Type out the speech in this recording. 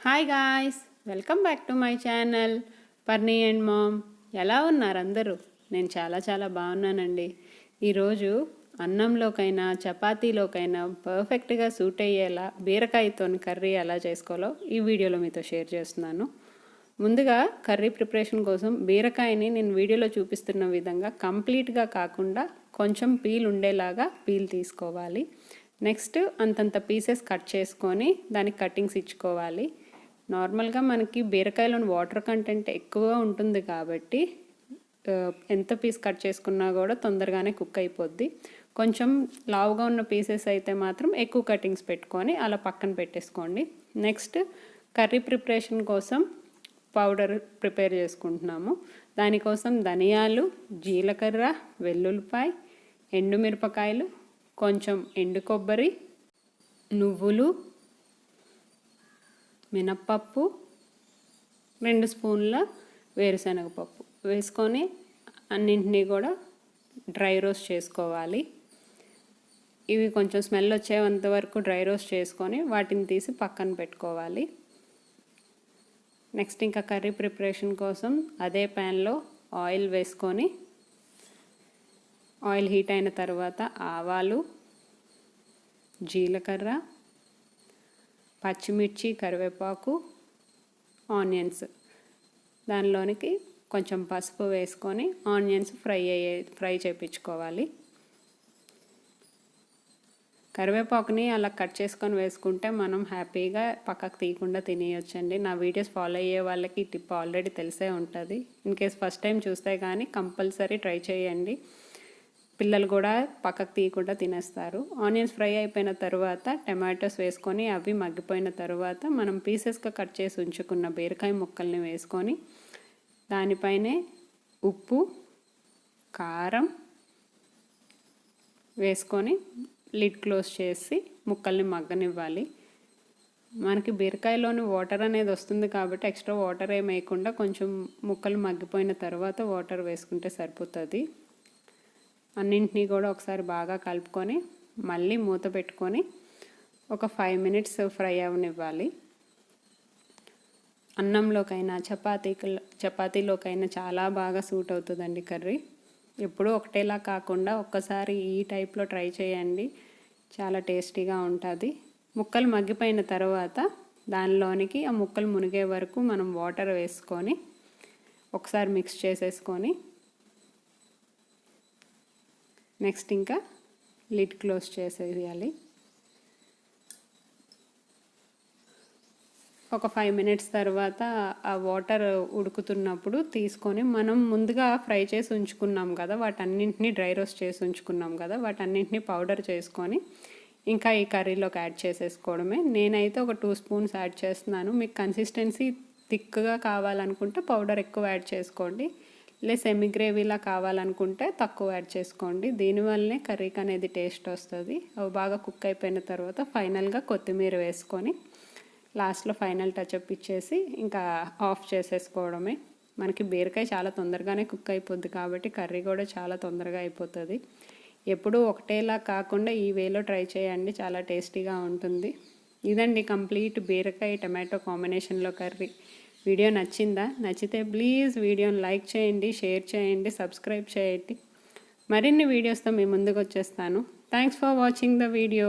Hi guys welcome back to my channel Parni and mom ఎలా ఉన్నారు అందరూ? నేను చాలా చాలా బాగున్నానండి. ఈరోజు అన్నంలోకైనా చపాతీలోకైనా పర్ఫెక్ట్గా సూట్ అయ్యేలా బీరకాయతో కర్రీ ఎలా చేసుకోవాలో ఈ వీడియోలో మీతో షేర్ చేస్తున్నాను. ముందుగా కర్రీ ప్రిపరేషన్ కోసం బీరకాయని నేను వీడియోలో చూపిస్తున్న విధంగా కంప్లీట్గా కాకుండా కొంచెం పీల్ ఉండేలాగా పీల్ తీసుకోవాలి. నెక్స్ట్ అంతంత పీసెస్ కట్ చేసుకొని దానికి కటింగ్స్ ఇచ్చుకోవాలి. నార్మల్గా మనకి బీరకాయలోని వాటర్ కంటెంట్ ఎక్కువ ఉంటుంది కాబట్టి ఎంత పీస్ కట్ చేసుకున్నా కూడా తొందరగానే కుక్ అయిపోద్ది. కొంచెం లావుగా ఉన్న పీసెస్ అయితే మాత్రం ఎక్కువ కటింగ్స్ పెట్టుకొని అలా పక్కన పెట్టేసుకోండి. నెక్స్ట్ కర్రీ ప్రిపరేషన్ కోసం పౌడర్ ప్రిపేర్ చేసుకుంటున్నాము. దానికోసం ధనియాలు జీలకర్ర వెల్లుల్లిపాయ ఎండుమిరపకాయలు కొంచెం ఎండు కొబ్బరి నువ్వులు మినప్పప్పు రెండు స్పూన్ల వేరుశనగపప్పు. వేసుకొని అన్నింటినీ కూడా డ్రై రోస్ట్ చేసుకోవాలి. ఇవి కొంచెం స్మెల్ వచ్చేంత వరకు డ్రై రోస్ట్ చేసుకొని వాటిని తీసి పక్కన పెట్టుకోవాలి. నెక్స్ట్ ఇంకా కర్రీ ప్రిపరేషన్ కోసం అదే ప్యాన్లో ఆయిల్ వేసుకొని ఆయిల్ హీట్ అయిన తర్వాత ఆవాలు జీలకర్ర పచ్చిమిర్చి కరివేపాకు ఆనియన్స్. దానిలోనికి కొంచెం పసుపు వేసుకొని ఆనియన్స్ ఫ్రై అయ్యే ఫ్రై చేయించుకోవాలి కరివేపాకుని అలా కట్ చేసుకొని వేసుకుంటే మనం హ్యాపీగా పక్కకు తీయకుండా తినేయొచ్చండి. నా వీడియోస్ ఫాలో అయ్యే వాళ్ళకి ఈ టిప్ ఆల్రెడీ తెలిసే ఉంటుంది. ఇన్ కేస్ ఫస్ట్ టైం చూస్తే కానీ కంపల్సరీ ట్రై చేయండి. పిల్లలు కూడా పక్కకు తీయకుండా తినేస్తారు. ఆనియన్స్ ఫ్రై అయిపోయిన తర్వాత టమాటోస్ వేసుకొని అవి మగ్గిపోయిన తర్వాత మనం పీసెస్గా కట్ చేసి ఉంచుకున్న బీరకాయ ముక్కల్ని వేసుకొని దానిపైనే ఉప్పు కారం వేసుకొని లిడ్ క్లోజ్ చేసి ముక్కల్ని మగ్గనివ్వాలి. మనకి బీరకాయలోని వాటర్ అనేది వస్తుంది కాబట్టి ఎక్స్ట్రా వాటర్ ఏమి వేయకుండా కొంచెం ముక్కలు మగ్గిపోయిన తర్వాత వాటర్ వేసుకుంటే సరిపోతుంది. అన్నింటినీ కూడా ఒకసారి బాగా కలుపుకొని మళ్ళీ మూత పెట్టుకొని ఒక ఫైవ్ మినిట్స్ ఫ్రై అవనివ్వాలి. అన్నంలోకైనా చపాతీ చపాతీలోకైనా చాలా బాగా సూట్ అవుతుందండి కర్రీ. ఎప్పుడూ ఒకటేలా కాకుండా ఒక్కసారి ఈ టైప్లో ట్రై చేయండి. చాలా టేస్టీగా ఉంటుంది. ముక్కలు మగ్గిపోయిన తర్వాత దానిలోనికి ఆ ముక్కలు మునిగే వరకు మనం వాటర్ వేసుకొని ఒకసారి మిక్స్ చేసేసుకొని నెక్స్ట్ ఇంకా లిడ్ క్లోజ్ చేసేయాలి. ఒక ఫైవ్ మినిట్స్ తర్వాత ఆ వాటర్ ఉడుకుతున్నప్పుడు తీసుకొని మనం ముందుగా ఫ్రై చేసి ఉంచుకున్నాం కదా వాటన్నింటినీ డ్రై రోస్ట్ చేసి ఉంచుకున్నాం కదా వాటన్నింటినీ పౌడర్ చేసుకొని ఇంకా ఈ కర్రీలోకి యాడ్ చేసేసుకోవడమే. నేనైతే ఒక టూ స్పూన్స్ యాడ్ చేస్తున్నాను. మీకు కన్సిస్టెన్సీ థిక్గా కావాలనుకుంటే పౌడర్ ఎక్కువ యాడ్ చేసుకోండి. లే సెమీ గ్రేవీలా కావాలనుకుంటే తక్కువ యాడ్ చేసుకోండి. దీనివల్లనే కర్రీకి అనేది టేస్ట్ వస్తుంది. అవి బాగా కుక్ అయిపోయిన తర్వాత ఫైనల్గా కొత్తిమీర వేసుకొని లాస్ట్లో ఫైనల్ టచ్అప్ ఇచ్చేసి ఇంకా ఆఫ్ చేసేసుకోవడమే. మనకి బీరకాయ చాలా తొందరగానే కుక్ అయిపోద్ది కాబట్టి కర్రీ కూడా చాలా తొందరగా అయిపోతుంది. ఎప్పుడూ ఒకటేలా కాకుండా ఈ వేలో ట్రై చేయండి. చాలా టేస్టీగా ఉంటుంది. ఇదండి కంప్లీట్ బీరకాయ టమాటో కాంబినేషన్లో కర్రీ వీడియో నచ్చిందా? నచ్చితే ప్లీజ్ వీడియోని లైక్ చేయండి షేర్ చేయండి సబ్స్క్రైబ్ చేయండి. మరిన్ని వీడియోస్తో మీ ముందుకు వచ్చేస్తాను. Thanks for watching the video